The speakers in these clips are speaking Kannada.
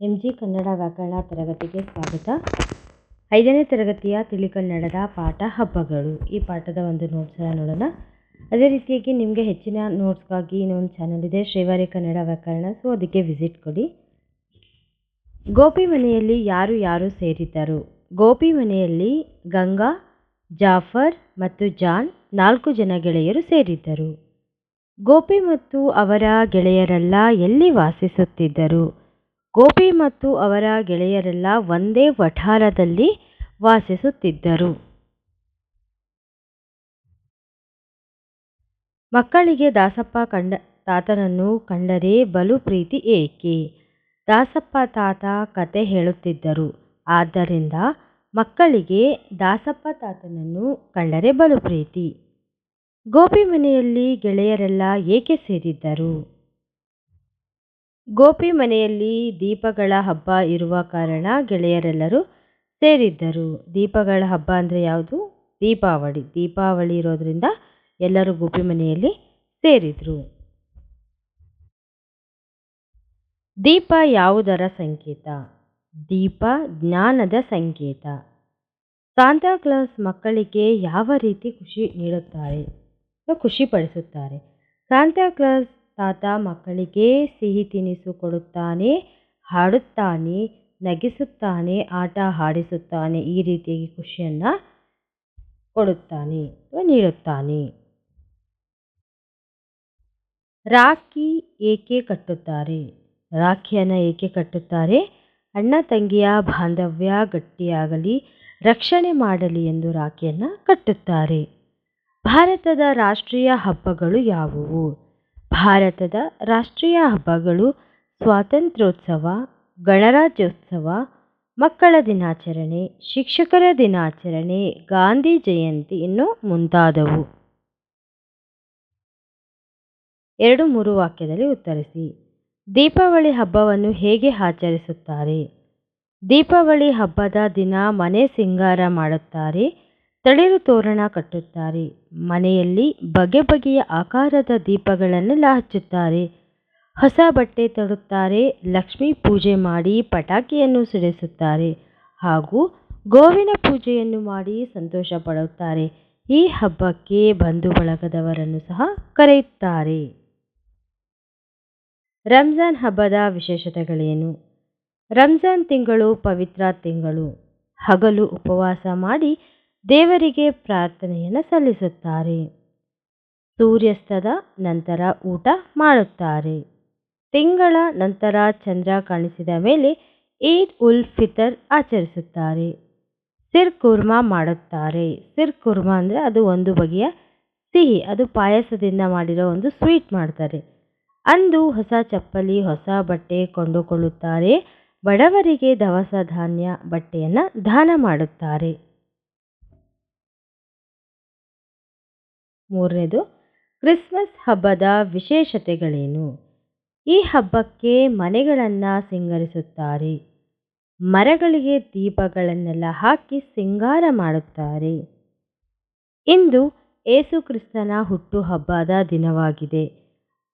ಎಂ ಜಿ ಕನ್ನಡ ವ್ಯಾಕರಣ ತರಗತಿಗೆ ಸ್ವಾಗತ. ಐದನೇ ತರಗತಿಯ ತಿಳಿಕನ್ನಡದ ಪಾಠ ಹಬ್ಬಗಳು. ಈ ಪಾಠದ ಒಂದು ನೋಟ್ಸನ್ನು ನೋಡೋಣ. ಅದೇ ರೀತಿಯಾಗಿ ನಿಮಗೆ ಹೆಚ್ಚಿನ ನೋಟ್ಸ್ಗಾಗಿ ಇನ್ನೊಂದು ಚಾನಲ್ ಇದೆ, ಶ್ರೀವಾರಿ ಕನ್ನಡ ವ್ಯಾಕರಣ. ಸೊ ಅದಕ್ಕೆ ವಿಸಿಟ್ ಕೊಡಿ. ಗೋಪಿ ಮನೆಯಲ್ಲಿ ಯಾರು ಯಾರು ಸೇರಿದ್ದರು? ಗೋಪಿ ಮನೆಯಲ್ಲಿ ಗಂಗಾ, ಜಾಫರ್ ಮತ್ತು ಜಾನ್ ನಾಲ್ಕು ಜನ ಗೆಳೆಯರು ಸೇರಿದ್ದರು. ಗೋಪಿ ಮತ್ತು ಅವರ ಗೆಳೆಯರೆಲ್ಲ ಎಲ್ಲಿ ವಾಸಿಸುತ್ತಿದ್ದರು? ಗೋಪಿ ಮತ್ತು ಅವರ ಗೆಳೆಯರೆಲ್ಲ ಒಂದೇ ವಠಾರದಲ್ಲಿ ವಾಸಿಸುತ್ತಿದ್ದರು. ಮಕ್ಕಳಿಗೆ ದಾಸಪ್ಪ ಕಂಡ ತಾತನನ್ನು ಕಂಡರೆ ಬಲು ಪ್ರೀತಿ ಏಕೆ? ದಾಸಪ್ಪ ತಾತ ಕತೆ ಹೇಳುತ್ತಿದ್ದರು. ಆದ್ದರಿಂದ ಮಕ್ಕಳಿಗೆ ದಾಸಪ್ಪ ತಾತನನ್ನು ಕಂಡರೆ ಬಲು ಪ್ರೀತಿ. ಗೋಪಿ ಮನೆಯಲ್ಲಿ ಗೆಳೆಯರೆಲ್ಲ ಏಕೆ ಸೇರಿದ್ದರು? ಗೋಪಿ ಮನೆಯಲ್ಲಿ ದೀಪಗಳ ಹಬ್ಬ ಇರುವ ಕಾರಣ ಗೆಳೆಯರೆಲ್ಲರೂ ಸೇರಿದ್ದರು. ದೀಪಗಳ ಹಬ್ಬ ಅಂದರೆ ಯಾವುದು? ದೀಪಾವಳಿ. ದೀಪಾವಳಿ ಇರೋದ್ರಿಂದ ಎಲ್ಲರೂ ಗೋಪಿ ಮನೆಯಲ್ಲಿ ಸೇರಿದರು. ದೀಪ ಯಾವುದರ ಸಂಕೇತ? ದೀಪ ಜ್ಞಾನದ ಸಂಕೇತ. ಸಾಂತಾಕ್ಲಾಸ್ ಮಕ್ಕಳಿಗೆ ಯಾವ ರೀತಿ ಖುಷಿ ನೀಡುತ್ತಾರೆ? ಖುಷಿಪಡಿಸುತ್ತಾರೆ ಸಾಂತಾಕ್ಲಾಸ್ ತಾತ ಮಕ್ಕಳಿಗೆ ಸಿಹಿ ತಿನಿಸು ಕೊಡುತ್ತಾನೆ ಹಾಡುತ್ತಾನೆ, ನಗಿಸುತ್ತಾನೆ, ಆಟ ಆಡಿಸುತ್ತಾನೆ ಈ ರೀತಿಯಾಗಿ ಖುಷಿಯನ್ನು ಕೊಡುತ್ತಾನೆ ಅಥವಾ ನೀಡುತ್ತಾನೆ. ರಾಖಿ ಏಕೆ ಕಟ್ಟುತ್ತಾರೆ? ರಾಖಿಯನ್ನು ಏಕೆ ಕಟ್ಟುತ್ತಾರೆ? ಅಣ್ಣ ತಂಗಿಯ ಬಾಂಧವ್ಯ ಗಟ್ಟಿಯಾಗಲಿ, ರಕ್ಷಣೆ ಮಾಡಲಿ ಎಂದು ರಾಖಿಯನ್ನು ಕಟ್ಟುತ್ತಾರೆ. ಭಾರತದ ರಾಷ್ಟ್ರೀಯ ಹಬ್ಬಗಳು ಯಾವುವು? ಭಾರತದ ರಾಷ್ಟ್ರೀಯ ಹಬ್ಬಗಳು ಸ್ವಾತಂತ್ರ್ಯೋತ್ಸವ, ಗಣರಾಜ್ಯೋತ್ಸವ, ಮಕ್ಕಳ ದಿನಾಚರಣೆ, ಶಿಕ್ಷಕರ ದಿನಾಚರಣೆ, ಗಾಂಧಿ ಜಯಂತಿ ಇನ್ನು ಮುಂತಾದವು. ಎರಡು ಮೂರು ವಾಕ್ಯದಲ್ಲಿ ಉತ್ತರಿಸಿ. ದೀಪಾವಳಿ ಹಬ್ಬವನ್ನು ಹೇಗೆ ಆಚರಿಸುತ್ತಾರೆ? ದೀಪಾವಳಿ ಹಬ್ಬದ ದಿನ ಮನೆ ಸಿಂಗಾರ ಮಾಡುತ್ತಾರೆ ತಳಿರು ತೋರಣ ಕಟ್ಟುತ್ತಾರೆ. ಮನೆಯಲ್ಲಿ ಬಗೆ ಬಗೆಯ ಆಕಾರದ ದೀಪಗಳನ್ನೆಲ್ಲ ಹಚ್ಚುತ್ತಾರೆ. ಹೊಸ ಬಟ್ಟೆ ತೊಡುತ್ತಾರೆ. ಲಕ್ಷ್ಮೀ ಪೂಜೆ ಮಾಡಿ ಪಟಾಕಿಯನ್ನು ಸಿಡಿಸುತ್ತಾರೆ. ಹಾಗೂ ಗೋವಿನ ಪೂಜೆಯನ್ನು ಮಾಡಿ ಸಂತೋಷ ಪಡುತ್ತಾರೆ. ಈ ಹಬ್ಬಕ್ಕೆ ಬಂಧು ಬಳಗದವರನ್ನು ಸಹ ಕರೆಯುತ್ತಾರೆ. ರಂಜಾನ್ ಹಬ್ಬದ ವಿಶೇಷತೆಗಳೇನು? ರಂಜಾನ್ ತಿಂಗಳು ಪವಿತ್ರ ತಿಂಗಳು. ಹಗಲು ಉಪವಾಸ ಮಾಡಿ ದೇವರಿಗೆ ಪ್ರಾರ್ಥನೆಯನ್ನು ಸಲ್ಲಿಸುತ್ತಾರೆ. ಸೂರ್ಯಾಸ್ತದ ನಂತರ ಊಟ ಮಾಡುತ್ತಾರೆ. ತಿಂಗಳ ನಂತರ ಚಂದ್ರ ಕಾಣಿಸಿದ ಮೇಲೆ ಈದ್ ಉಲ್ ಫಿತರ್ ಆಚರಿಸುತ್ತಾರೆ. ಸಿರ್ ಕುರ್ಮಾ ಮಾಡುತ್ತಾರೆ. ಸಿರ್ ಕುರ್ಮಾ ಅಂದರೆ ಅದು ಒಂದು ಬಗೆಯ ಸಿಹಿ, ಅದು ಪಾಯಸದಿಂದ ಮಾಡಿರೋ ಒಂದು ಸ್ವೀಟ್ ಮಾಡ್ತಾರೆ. ಅಂದು ಹೊಸ ಚಪ್ಪಲಿ, ಹೊಸ ಬಟ್ಟೆ ಕೊಂಡುಕೊಳ್ಳುತ್ತಾರೆ. ಬಡವರಿಗೆ ದವಸ ಧಾನ್ಯ ಬಟ್ಟೆಯನ್ನು ದಾನ ಮಾಡುತ್ತಾರೆ. ಮೂರನೇದು, ಕ್ರಿಸ್ಮಸ್ ಹಬ್ಬದ ವಿಶೇಷತೆಗಳೇನು? ಈ ಹಬ್ಬಕ್ಕೆ ಮನೆಗಳನ್ನು ಸಿಂಗರಿಸುತ್ತಾರೆ. ಮರಗಳಿಗೆ ದೀಪಗಳನ್ನೆಲ್ಲ ಹಾಕಿ ಸಿಂಗಾರ ಮಾಡುತ್ತಾರೆ. ಇಂದು ಏಸು ಕ್ರಿಸ್ತನ ಹುಟ್ಟುಹಬ್ಬದ ದಿನವಾಗಿದೆ.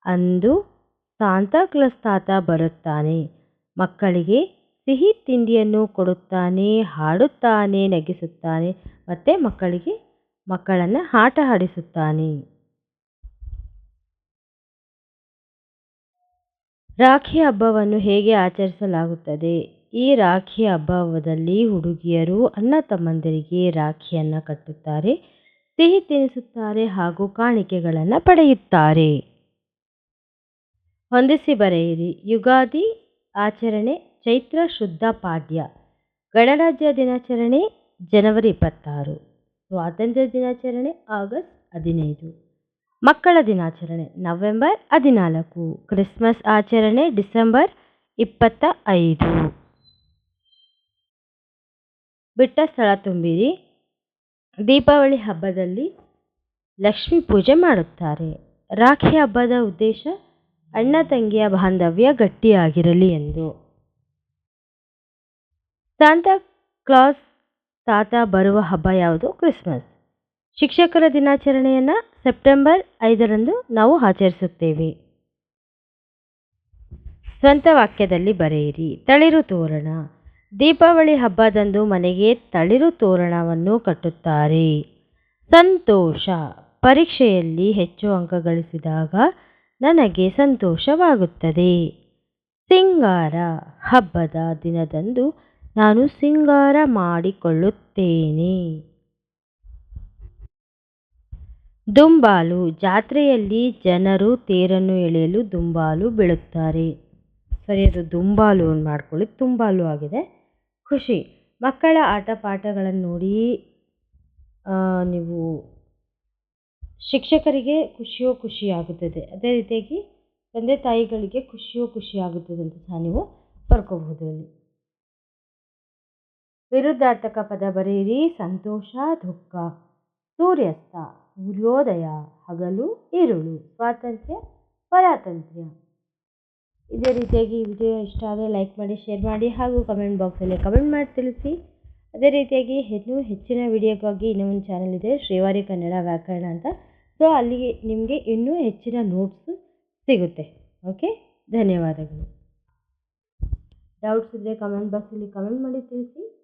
ಅಂದು ಸಾಂತಾಕ್ಲಾಸ್ ತಾತ ಬರುತ್ತಾನೆ. ಮಕ್ಕಳಿಗೆ ಸಿಹಿ ತಿಂಡಿಯನ್ನು ಕೊಡುತ್ತಾನೆ, ಹಾಡುತ್ತಾನೆ, ನಗಿಸುತ್ತಾನೆ, ಮತ್ತು ಮಕ್ಕಳಿಗೆ ಮಕ್ಕಳನ್ನು ಆಟ ಆಡಿಸುತ್ತಾನೆ. ರಾಖಿ ಹಬ್ಬವನ್ನು ಹೇಗೆ ಆಚರಿಸಲಾಗುತ್ತದೆ? ಈ ರಾಖಿ ಹಬ್ಬದಲ್ಲಿ ಹುಡುಗಿಯರು, ಅಣ್ಣ ತಮ್ಮಂದಿರಿಗೆ ರಾಖಿಯನ್ನು ಕಟ್ಟುತ್ತಾರೆ, ಸಿಹಿ ತಿನ್ನಿಸುತ್ತಾರೆ ಹಾಗೂ ಕಾಣಿಕೆಗಳನ್ನು ಪಡೆಯುತ್ತಾರೆ. ಹೊಂದಿಸಿ ಬರೆಯಿರಿ. ಯುಗಾದಿ ಆಚರಣೆ, ಚೈತ್ರ ಶುದ್ಧ ಪಾಡ್ಯ. ಗಣರಾಜ್ಯ ದಿನಾಚರಣೆ, ಜನವರಿ ಇಪ್ಪತ್ತಾರು. ಸ್ವಾತಂತ್ರ್ಯ ದಿನಾಚರಣೆ ಆಗಸ್ಟ್ ಹದಿನೈದು. ಮಕ್ಕಳ ದಿನಾಚರಣೆ ನವೆಂಬರ್ ಹದಿನಾಲ್ಕು. ಕ್ರಿಸ್ಮಸ್ ಆಚರಣೆ ಡಿಸೆಂಬರ್ ಇಪ್ಪತ್ತ ಐದು ಬಿಟ್ಟ ಸ್ಥಳ ತುಂಬಿರಿ. ದೀಪಾವಳಿ ಹಬ್ಬದಲ್ಲಿ ಲಕ್ಷ್ಮೀ ಪೂಜೆ ಮಾಡುತ್ತಾರೆ. ರಾಖಿ ಹಬ್ಬದ ಉದ್ದೇಶ ಅಣ್ಣ ತಂಗಿಯ ಬಾಂಧವ್ಯ ಗಟ್ಟಿಯಾಗಿರಲಿ ಎಂದು. ಸಾಂತಾ ಕ್ಲಾಸ್ ತಾತ ಬರುವ ಹಬ್ಬ ಯಾವುದು? ಕ್ರಿಸ್ಮಸ್. ಶಿಕ್ಷಕರ ದಿನಾಚರಣೆಯನ್ನು ಸೆಪ್ಟೆಂಬರ್ ಐದರಂದು ನಾವು ಆಚರಿಸುತ್ತೇವೆ. ಸ್ವಂತ ವಾಕ್ಯದಲ್ಲಿ ಬರೆಯಿರಿ. ತಳಿರು ತೋರಣ. ದೀಪಾವಳಿ ಹಬ್ಬದಂದು ಮನೆಗೆ ತಳಿರು ತೋರಣವನ್ನು ಕಟ್ಟುತ್ತಾರೆ. ಸಂತೋಷ. ಪರೀಕ್ಷೆಯಲ್ಲಿ ಹೆಚ್ಚು ಅಂಕ ಗಳಿಸಿದಾಗ ನನಗೆ ಸಂತೋಷವಾಗುತ್ತದೆ. ಸಿಂಗಾರ. ಹಬ್ಬದ ದಿನದಂದು ನಾನು ಸಿಂಗಾರ ಮಾಡಿಕೊಳ್ಳುತ್ತೇನೆ. ದುಂಬಾಲು ಜಾತ್ರೆಯಲ್ಲಿ ಜನರು ತೇರನ್ನು ಎಳೆಯಲು ದುಂಬಾಲು ಬೀಳುತ್ತಾರೆ. ಸರಿ ಅದು ದುಂಬಾಲು ಮಾಡ್ಕೊಳ್ಳಿ ತುಂಬಾಲು ಆಗಿದೆ. ಖುಷಿ. ಮಕ್ಕಳ ಆಟ ಪಾಠಗಳನ್ನು ನೋಡಿ ನೀವು ಶಿಕ್ಷಕರಿಗೆ ಖುಷಿಯೋ ಖುಷಿಯಾಗುತ್ತದೆ ಅದೇ ರೀತಿಯಾಗಿ ತಂದೆ ತಾಯಿಗಳಿಗೆ ಖುಷಿಯೋ ಖುಷಿಯಾಗುತ್ತದೆ ಅಂತ ಸಹ ನೀವು ಬರ್ಕೋಬಹುದು ವಿರುದ್ಧಾರ್ಥಕ ಪದ ಬರೆಯಿರಿ, ಸಂತೋಷ, ದುಃಖ. ಸೂರ್ಯಾಸ್ತ, ಸೂರ್ಯೋದಯ, ಹಗಲು, ಇರುಳು. ಸ್ವಾತಂತ್ರ್ಯ, ಪರಾತಂತ್ರ್ಯ. ಇದೇ ರೀತಿಯಾಗಿ ಈ ವಿಡಿಯೋ ಇಷ್ಟ ಆದರೆ ಲೈಕ್ ಮಾಡಿ, ಶೇರ್ ಮಾಡಿ ಹಾಗೂ ಕಮೆಂಟ್ ಬಾಕ್ಸಲ್ಲಿ ಕಮೆಂಟ್ ಮಾಡಿ ತಿಳಿಸಿ. ಅದೇ ರೀತಿಯಾಗಿ ಇನ್ನೂ ಹೆಚ್ಚಿನ ವಿಡಿಯೋಕ್ಕಾಗಿ ಇನ್ನೊಂದು ಚಾನಲ್ ಇದೆ, ಶ್ರೀವಾರಿ ಕನ್ನಡ ವ್ಯಾಕರಣ ಅಂತ. ಸೊ ಅಲ್ಲಿಗೆ ನಿಮಗೆ ಇನ್ನೂ ಹೆಚ್ಚಿನ ನೋಟ್ಸ್ ಸಿಗುತ್ತೆ. ಓಕೆ ಧನ್ಯವಾದಗಳು. ಡೌಟ್ಸ್ ಇದ್ದರೆ ಕಮೆಂಟ್ ಬಾಕ್ಸಲ್ಲಿ ಕಮೆಂಟ್ ಮಾಡಿ ತಿಳಿಸಿ.